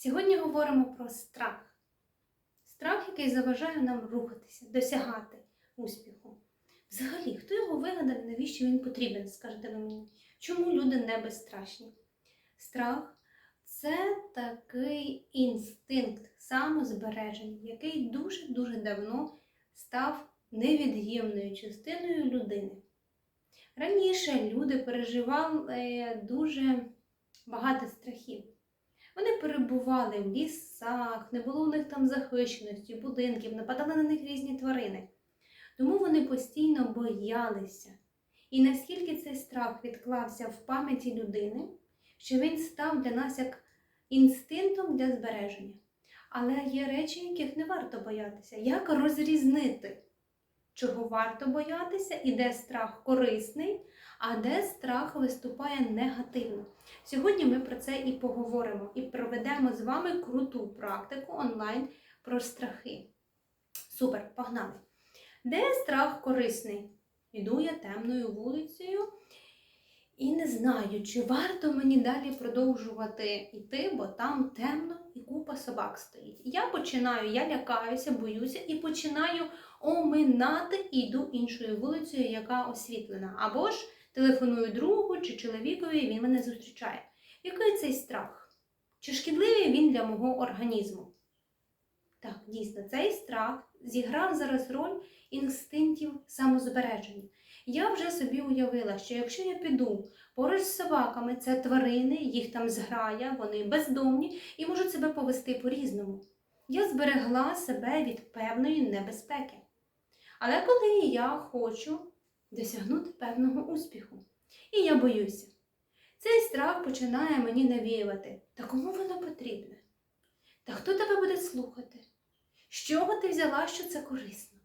Сьогодні говоримо про страх. Страх, який заважає нам рухатися, досягати успіху. Взагалі, хто його вигадав, навіщо він потрібен, скажете ви мені? Чому люди не безстрашні? Страх це такий інстинкт самозбереження, який дуже-дуже давно став невід'ємною частиною людини. Раніше люди переживали дуже багато страхів. Вони перебували в лісах, не було у них там захищеності, будинків, нападали на них різні тварини. Тому вони постійно боялися. І наскільки цей страх відклався в пам'яті людини, що він став для нас як інстинктом для збереження. Але є речі, яких не варто боятися. Як розрізнити, чого варто боятися, і де страх корисний, а де страх виступає негативно. Сьогодні ми про це і поговоримо, і проведемо з вами круту практику онлайн про страхи. Супер, погнали! Де страх корисний? Іду я темною вулицею і не знаю, чи варто мені далі продовжувати йти, бо там темно і купа собак стоїть. Я починаю, я лякаюся, боюся і починаю оминати і йду іншою вулицею, яка освітлена. Або ж телефоную другу чи чоловікові, і він мене зустрічає. Який цей страх? Чи шкідливий він для мого організму? Так, дійсно, цей страх зіграв зараз роль інстинктів самозбереження. Я вже собі уявила, що якщо я піду поруч з собаками, це тварини, їх там зграя, вони бездомні і можуть себе повести по-різному. Я зберегла себе від певної небезпеки. Але коли я хочу досягнути певного успіху, і я боюся, цей страх починає мені навіювати. Та кому воно потрібне? Та хто тебе буде слухати? З чого ти взяла, що це корисно?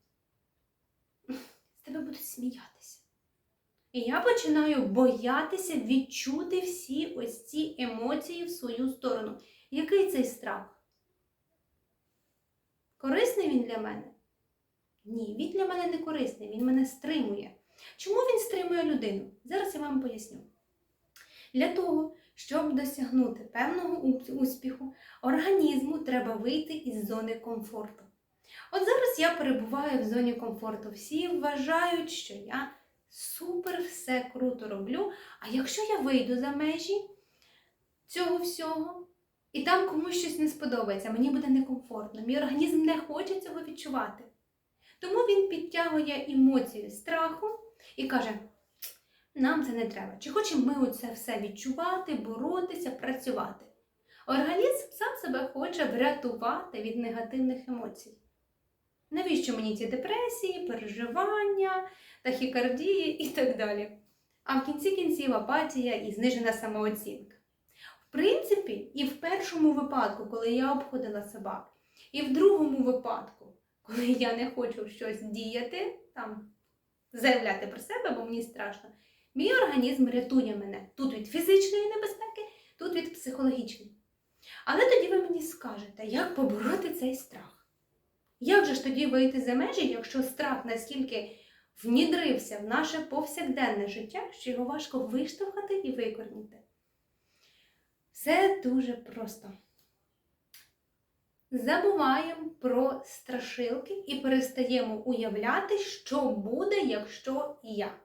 Тебе будуть сміятися. І я починаю боятися відчути всі ось ці емоції в свою сторону. Який цей страх? Корисний він для мене? Ні, він для мене не корисний, він мене стримує. Чому він стримує людину? Зараз я вам поясню. Для того, щоб досягнути певного успіху, організму треба вийти із зони комфорту. От зараз я перебуваю в зоні комфорту. Всі вважають, що я супер все круто роблю. А якщо я вийду за межі цього всього, і там комусь щось не сподобається, мені буде некомфортно, мій організм не хоче цього відчувати. Тому він підтягує емоцію страху і каже: нам це не треба. Чи хочемо ми оце все відчувати, боротися, працювати? Організм сам себе хоче врятувати від негативних емоцій. Навіщо мені ці депресії, переживання, тахікардії і так далі? А в кінці кінців апатія і знижена самооцінка. В принципі, і в першому випадку, коли я обходила собак, і в другому випадку, коли я не хочу щось діяти, там, заявляти про себе, бо мені страшно, мій організм рятує мене тут від фізичної небезпеки, тут від психологічної. Але тоді ви мені скажете, як побороти цей страх? Як же ж тоді вийти за межі, якщо страх настільки внідрився в наше повсякденне життя, що його важко виштовхати і викорніти? Все дуже просто. Забуваємо про страшилки і перестаємо уявляти, що буде, якщо я.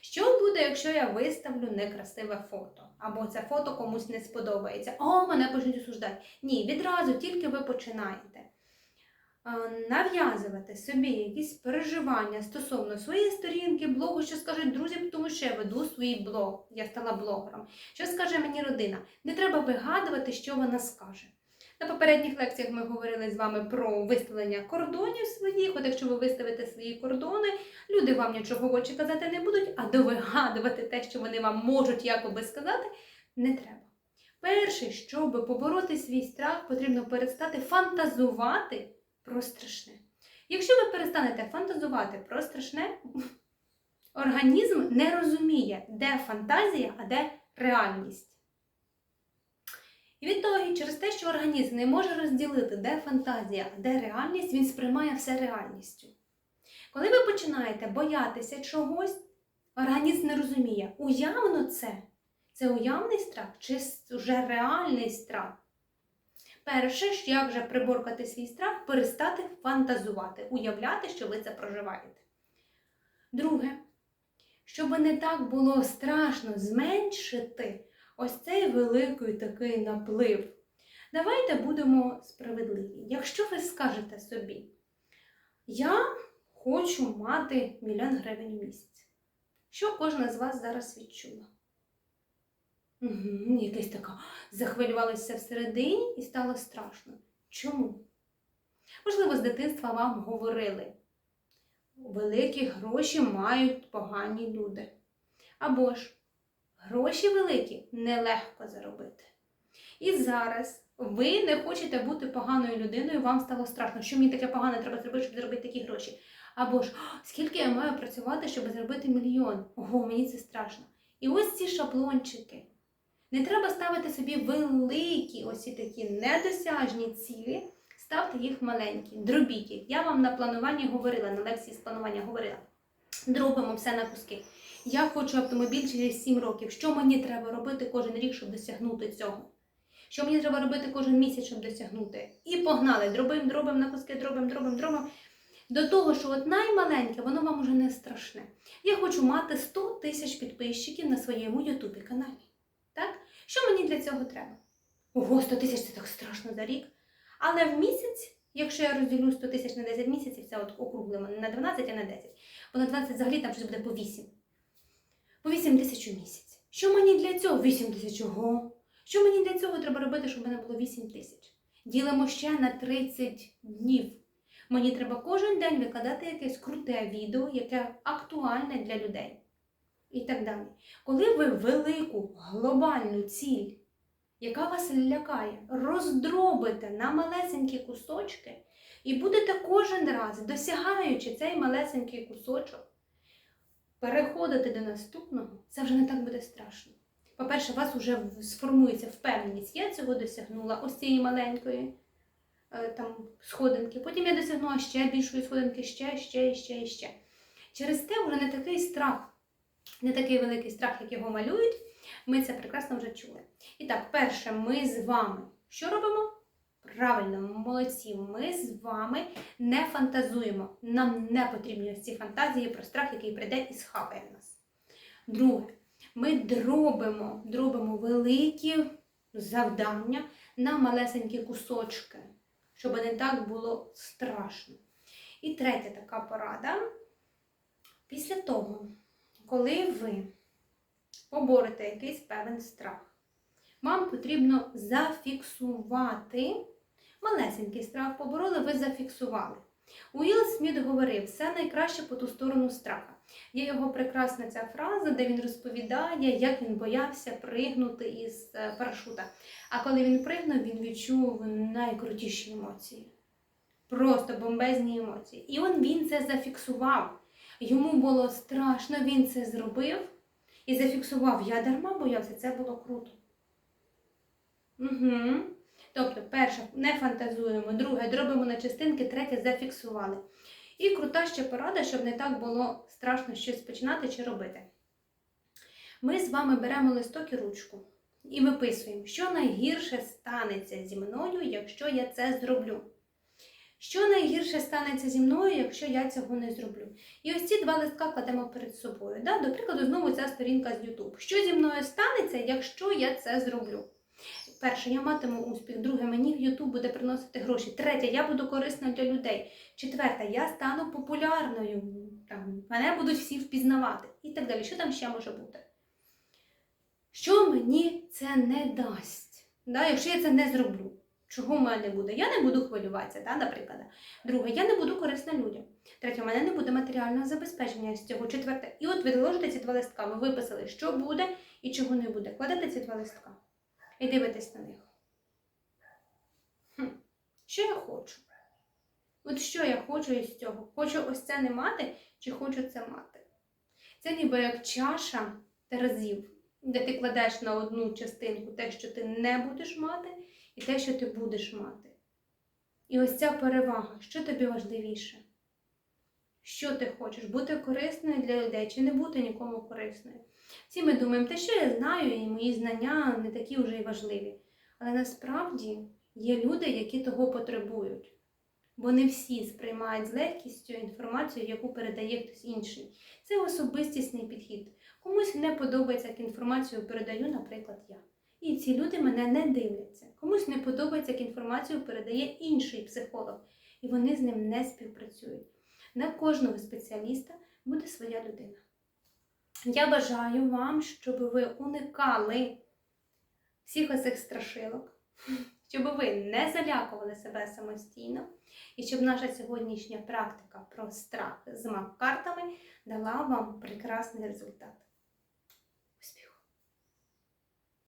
Що буде, якщо я виставлю некрасиве фото? Або це фото комусь не сподобається. О, мене почнуть осуждати. Ні, відразу тільки ви починаєте нав'язувати собі якісь переживання стосовно своєї сторінки, блогу, що скажуть друзі, тому що я веду свій блог, я стала блогером. Що скаже мені родина? Не треба вигадувати, що вона скаже. На попередніх лекціях ми говорили з вами про виставлення кордонів своїх. От якщо ви виставите свої кордони, люди вам нічого в очі казати не будуть, а довигадувати те, що вони вам можуть якоби сказати, не треба. Перше, щоб побороти свій страх, потрібно перестати фантазувати про страшне. Якщо ви перестанете фантазувати про страшне, організм не розуміє, де фантазія, а де реальність. І від того, через те, що організм не може розділити, де фантазія, а де реальність, він сприймає все реальністю. Коли ви починаєте боятися чогось, організм не розуміє, уявно це, це уявний страх чи вже реальний страх. Перше, ж, як же приборкати свій страх, перестати фантазувати, уявляти, що ви це проживаєте. Друге, щоб не так було страшно зменшити ось цей великий такий наплив. Давайте будемо справедливі. Якщо ви скажете собі, я хочу мати мільйон гривень в місяць, що кожна з вас зараз відчула? Угу, якась така захвилювалася всередині і стало страшно. Чому? Можливо, з дитинства вам говорили, великі гроші мають погані люди. Або ж гроші великі нелегко заробити. І зараз ви не хочете бути поганою людиною, вам стало страшно, що мені таке погане треба зробити, щоб заробити такі гроші. Або ж скільки я маю працювати, щоб заробити мільйон. Ого, мені це страшно. І ось ці шаблончики. Не треба ставити собі великі, ось такі недосяжні цілі, ставте їх маленькі, дробіть їх. Я вам на плануванні говорила, на лекції з планування говорила. Дробимо все на куски. Я хочу автомобіль через 7 років. Що мені треба робити кожен рік, щоб досягнути цього? Що мені треба робити кожен місяць, щоб досягнути? І погнали, дробимо, дробимо на куски, дробимо, дробимо, дробимо. До того, що от наймаленьке, воно вам уже не страшне. Я хочу мати 100 тисяч підписчиків на своєму Ютубі каналі. Так? Що мені для цього треба? Ого, 100 тисяч це так страшно за рік. Але в місяць, якщо я розділю 100 тисяч на 10 місяців, це от округлимо не на 12, а на 10. Бо на 12 взагалі там щось буде по 8. По 8 тисяч у місяць. Що мені для цього? 8 тисяч. Ого. Що мені для цього треба робити, щоб мене було 8 тисяч? Ділимо ще на 30 днів. Мені треба кожен день викладати якесь круте відео, яке актуальне для людей. І так далі. Коли ви велику глобальну ціль, яка вас лякає, роздробите на малесенькі кусочки, і будете кожен раз, досягаючи цей малесенький кусочок, переходити до наступного, це вже не так буде страшно. По-перше, у вас вже сформується впевненість, я цього досягнула ось цієї маленької е, там, сходинки. Потім я досягнула ще більшої сходинки, ще, ще, ще ще. Через те вже не такий страх, не такий великий страх, як його малюють. Ми це прекрасно вже чули. І так, перше, ми з вами що робимо? Правильно, молодці, ми з вами не фантазуємо. Нам не потрібні ось ці фантазії про страх, який прийде і схапає нас. Друге, ми дробимо, дробимо великі завдання на малесенькі кусочки, щоб не так було страшно. І третя така порада. Після того, коли ви поборете якийсь певен страх, вам потрібно зафіксувати. Малесенький страх побороли, ви зафіксували. Уілл Сміт говорив, все найкраще по ту сторону страха. Є його прекрасна ця фраза, де він розповідає, як він боявся пригнути із е, парашута. А коли він пригнув, він відчув найкрутіші емоції. Просто бомбезні емоції. І він це зафіксував. Йому було страшно, він це зробив і зафіксував. Я дарма боявся, це було круто. Угу. Тобто, перше, не фантазуємо, друге, дробимо на частинки, третє зафіксували. І крута ще порада, щоб не так було страшно щось починати чи робити. Ми з вами беремо листок і ручку і виписуємо, що найгірше станеться зі мною, якщо я це зроблю. Що найгірше станеться зі мною, якщо я цього не зроблю? І ось ці два листка кладемо перед собою. Да? До прикладу, знову ця сторінка з YouTube. Що зі мною станеться, якщо я це зроблю? Перше, я матиму успіх. Друге, мені в YouTube буде приносити гроші. Третє, я буду корисна для людей. Четверте, я стану популярною. Там, мене будуть всі впізнавати. І так далі. Що там ще може бути? Що мені це не дасть? Да? Якщо я це не зроблю, чого в мене буде? Я не буду хвилюватися, да, наприклад. Друге, я не буду корисна людям. Третє, у мене не буде матеріального забезпечення з цього. Четверте. І от ви ложите ці два листка. Ви виписали, що буде і чого не буде. Кладете ці два листка і дивитесь на них. Хм. Що я хочу? От що я хочу із цього? Хочу ось це не мати, чи хочу це мати? Це ніби як чаша терезів, де ти кладеш на одну частинку те, що ти не будеш мати, і те, що ти будеш мати. І ось ця перевага, що тобі важливіше? Що ти хочеш? Бути корисною для людей чи не бути нікому корисною? Всі ми думаємо, те, що я знаю, і мої знання не такі вже й важливі. Але насправді Є люди, які того потребують. Бо не всі сприймають з легкістю інформацію, яку передає хтось інший. Це особистісний підхід. Комусь не подобається, як інформацію передаю, наприклад, я. І ці люди мене не дивляться. Комусь не подобається, як інформацію передає інший психолог, і вони з ним не співпрацюють. На кожного спеціаліста буде своя людина. Я бажаю вам, щоб ви уникали всіх оцих страшилок, щоб ви не залякували себе самостійно, і щоб наша сьогоднішня практика про страх з мак-картами дала вам прекрасний результат.